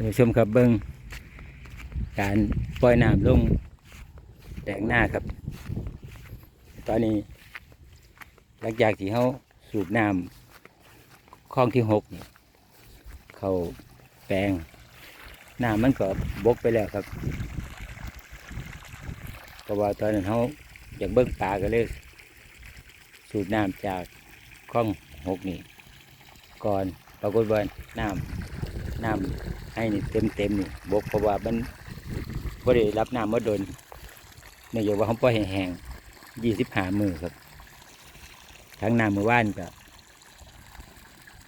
ท่านผู้ชมครับเบิ้งการปล่อยน้ำลงแดงหน้าครับ ตอนนี้ หลังจากที่เขาสูบน้ำคลองที่หกเขาแปลงน้ำมันก็บกไปแล้วครับเพราะว่าตอนนั้นเขาอยากเบิ้งปลาก็เลย สูบน้ำจากคลองหกนี่ก่อนปรากฏว่าน้ำ น้ำให้นี่เต็มเต็มนี่บกเพราะว่ามันบ่ได้รับน้ำมาโดนเนื่องจากว่าเขาปล่อยให้แห้งยี่สิบห้ามือครับ ทั้งน้ำมือว่านกับ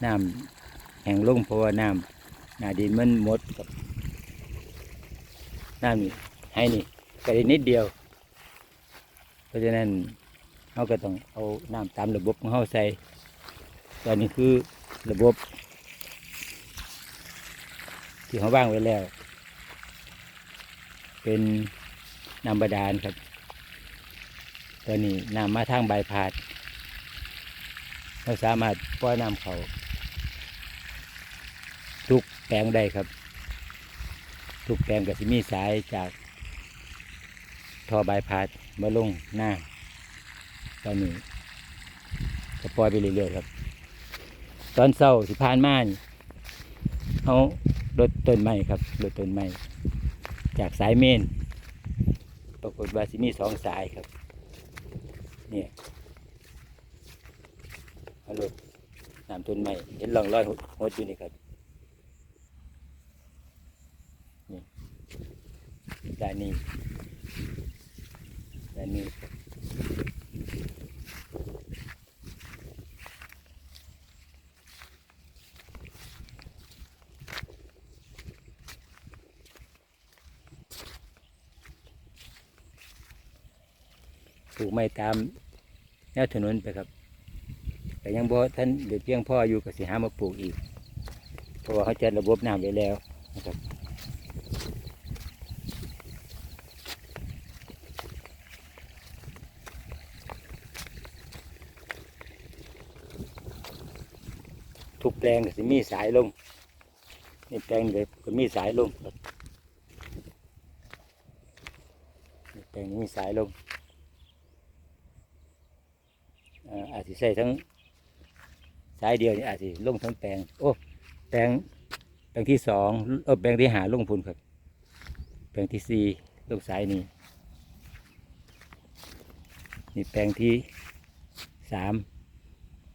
น้ำแห้งลงเพราะว่าน้ำหนาดินมันหมดกับน้ำนี่ให้นี่ก็ได้นิดเดียว เพราะฉะนั้นเราก็ต้องเอาน้ำตามระบบของเราใส่ตอนนี้คือระบบ ที่เขาว่างไว้แล้ว เป็นน้ำบาดาลครับตอนนี้น้ำมาทางใบพาดเราสามารถปล่อยน้ำเขาทุกแปลงได้ครับ ทุกแปลงก็จะมีสายจากท่อบายพาดมาลงหน้า ตอนนี้ก็ปล่อยไปเรื่อยๆครับ ตอนเศร้าสิพานมานี่เอา รถต้นไม้ครับรถต้นไม้จากสายเมน ปรากฏว่าสิมีสองสายครับ เนี่ยเอารถน้ำต้นไม้เห็นร่องรอยหดหดอยู่นี่ครับนี่ด้านนี้ด้านนี้ ลูกไม้ตามแนวถนนไปครับ แต่ยังบ่ท่านเดี๋ยวเพียงพ่ออยู่กับสิหามาปลูกอีก เพราะว่าเขาจัดระบบน้ำไว้แล้วนะครับทุกแปลงก็สิมีสายลงนี่แปลงเลยก็มีสายลงนี่แปลงมีสายลง อาจจะใส่ทั้งสายเดียวนี่อาจจะลงทั้งแปลงโอ้แปลงแปลงที่สองเออแปลงที่หาลงพุนครับ แปลงที่สี่ลงสายนี้นี่แปลงที่สาม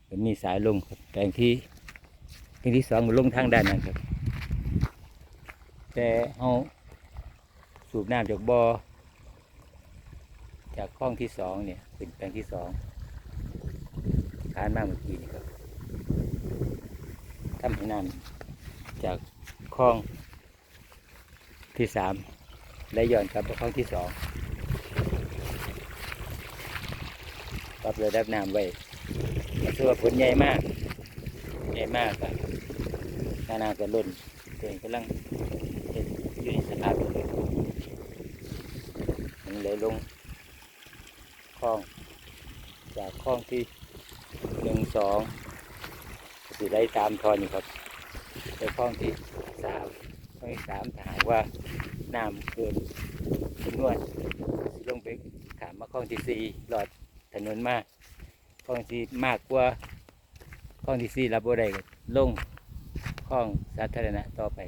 ก็มีสายลงครับ แปลงที่แปลงที่สองมันลงทางด้านนั้นครับ แต่เอาสูบน้ำจากบ่อจากคลองที่สองเนี่ยเป็นแปลงที่สอง ผ่านมาเมื่อกี้นี่ครับทำให้น้ำจากคลองที่สามไหลย้อนกลับไปคลองที่สองปรับระดับน้ำไว้ถือว่าผลใหญ่มาก ใหญ่มากครับนานาก็ล้นตัวเองกำลังเฮ็ดอยู่ในสภาพนี้มันเลยลงคลองจากคลองที่ สองสิได้ตามทอนอยู่ครับไปคลองที่สามคลองที่สามถ้าหากว่าน้ำเกินจำนวนลงไปขามมาคลองที่สี่หลอดถนนมากคลองที่มากกว่าคลองที่สี่รับบ่ได้ก็ลงคลองสาธารณะต่อไป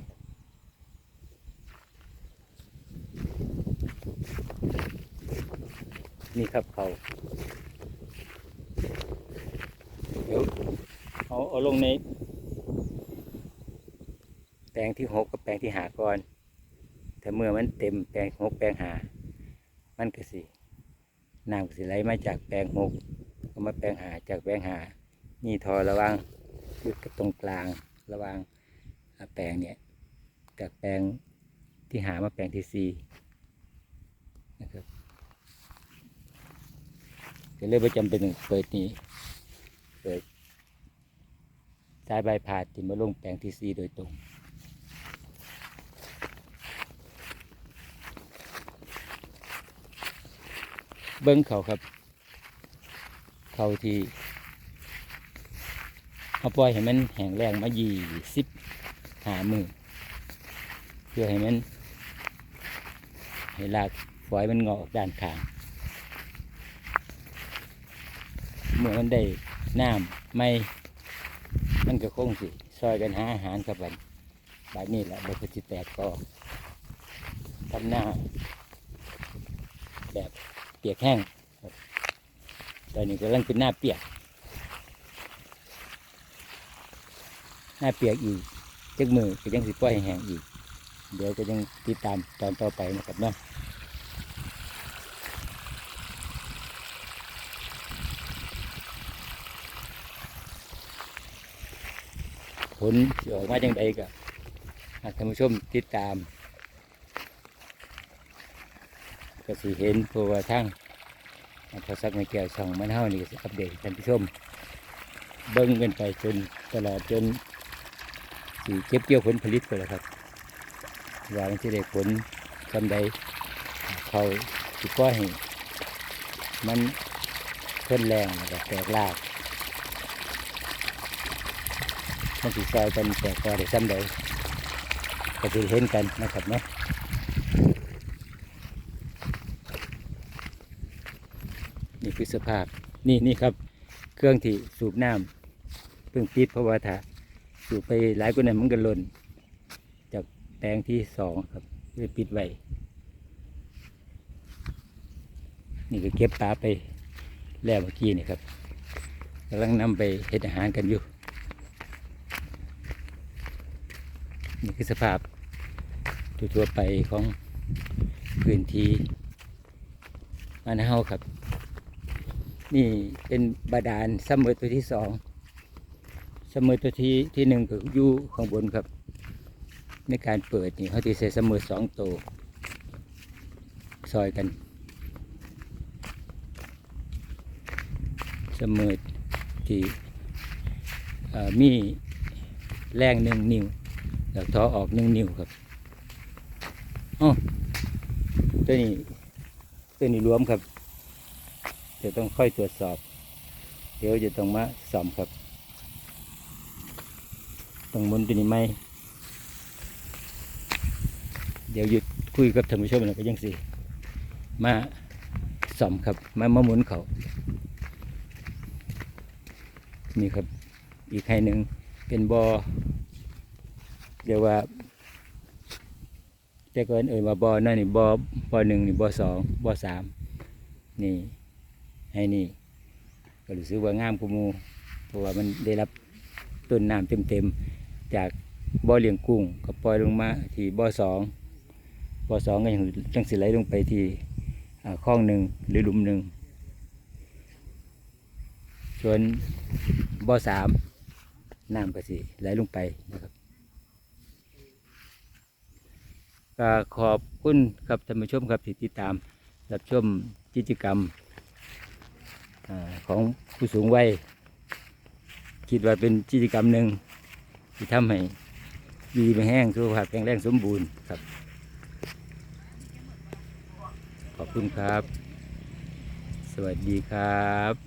นี่ครับเขาเดี๋ยว เอาเอาลงในแปลงที่หกกับแปลงที่หาก่อนแต่เมื่อมันเต็มแปลงหกแปลงหามันก็สิน้ำก็สิไหลมาจากแปลงหกก็มาแปลงหาจากแปลงหานี่ทอระว่างยุดกับตรงกลางระว่างแปลงเนี่ยจากแปลงที่หามาแปลงที่สี่นะครับก็เลยไม่จำเป็นเปิดนี้เปิด สายใบพาดที่มาลงแปลงที่ซีโดยตรง เบิ้งเขาครับ เขาที่เอาปล่อยให้มันแห้งแรงมายี่สิบหามือเพื่อให้มันให้รากฝอยมันงอออกด้านข้างเมื่อมันได้น้ำไม่ มันก็คงสิซอยกันหาอาหารกับบันบาดนี้แหละบริสิแตกก็ทำหน้า แบบเปียกแห้งตอนนี้กำลังเป็นหน้าเปียก หน้าเปียกอีกจักมือก็ยังสิปล่อยแห้งอีก เดี๋ยวก็ยังติดตามตอนต่อไปนะครับเนาะ ผลสิออกมาจังใดก็หากท่านผู้ชมติดตาม ก็สิเห็นเพราะว่าทั้งพอสักไม่แก้วช่องมันเฮานี่ก็อัปเดตท่านผู้ชม เบิ่งกันไปจนตลอดจนสิเก็บเกี่ยวผลผลิตไปแล้วครับว่ามันจะได้ผลกำใดเขาสิก้อยให้มันเพิ่นแรงแล้วก็แตกราก มันสิซอยกันแตกกอได้ซ้ำใดก็จะเห็นกันนะครับเนาะนี่คือสภาพนี่นี่ครับ เครื่องที่สูบน้ำเพิ่งปิดเพราะว่าถ้าสูบไปหลายกว่านั้นมันก็หล่น จากแปลงที่สองครับเลยปิดไว้นี่ก็เก็บปลาไปแล้วเมื่อกี้นี่ครับกำลังนำไปเห็ดอาหารกันอยู่ นี่คือสภาพทั่วๆไปของพื้นที่บ้านเฮาครับ นี่เป็นบาดาลเสมอตัวที่สองเสมอตัวที่ที่หนึ่งก็อยู่ข้างบนครับ ในการเปิดนี่เขาที่ใส่เสมอสองตัวซอยกันเสมอที่มีแรงหนึ่งนิ้ว แล้วทอออกหนึ่งนิ้วครับอ๋อตัวนี้ตัวนี้รวมครับ เดี๋ยวต้องค่อยตรวจสอบ เดี๋ยวจะต้องมาซ่อมครับต้องมุนตัวนี้ไหมเดี๋ยวหยุดคุยกับท่านผู้ชมแล้วก็ยังสิมาซ่อมครับ มามาหมุนเขานี่ครับ อีกให้หนึ่งเป็นบ่อ เรียกว่าแต่ก่อนเอ่ยมาบอนั่นนี่บอบอหนึ่งนี่บอสองบอสามนี่ให้นี่ก็รู้สึกว่างามกูมูเพราะว่ามันได้รับต้นน้ำเต็มๆจากบ่อเลี้ยงกุ้งก็ปล่อยลงมาที่บ่อสองบ่อสองก็ยังจังสิไหลลงไปที่คลองหนึ่งหรือหลุมหนึ่งส่วนบ่อสามน้ำก็สิไหลลงไปนะครับ ก็ขอบคุณครับท่านผู้ชมครับที่ติดตาม รับชมกิจกรรมอของผู้สูงวัยคิดว่าเป็นกิจกรรมหนึ่งที่ทำให้ดีไม่แห้งสุขภาพแข็งแรงสมบูรณ์ครับ ขอบคุณครับ สวัสดีครับ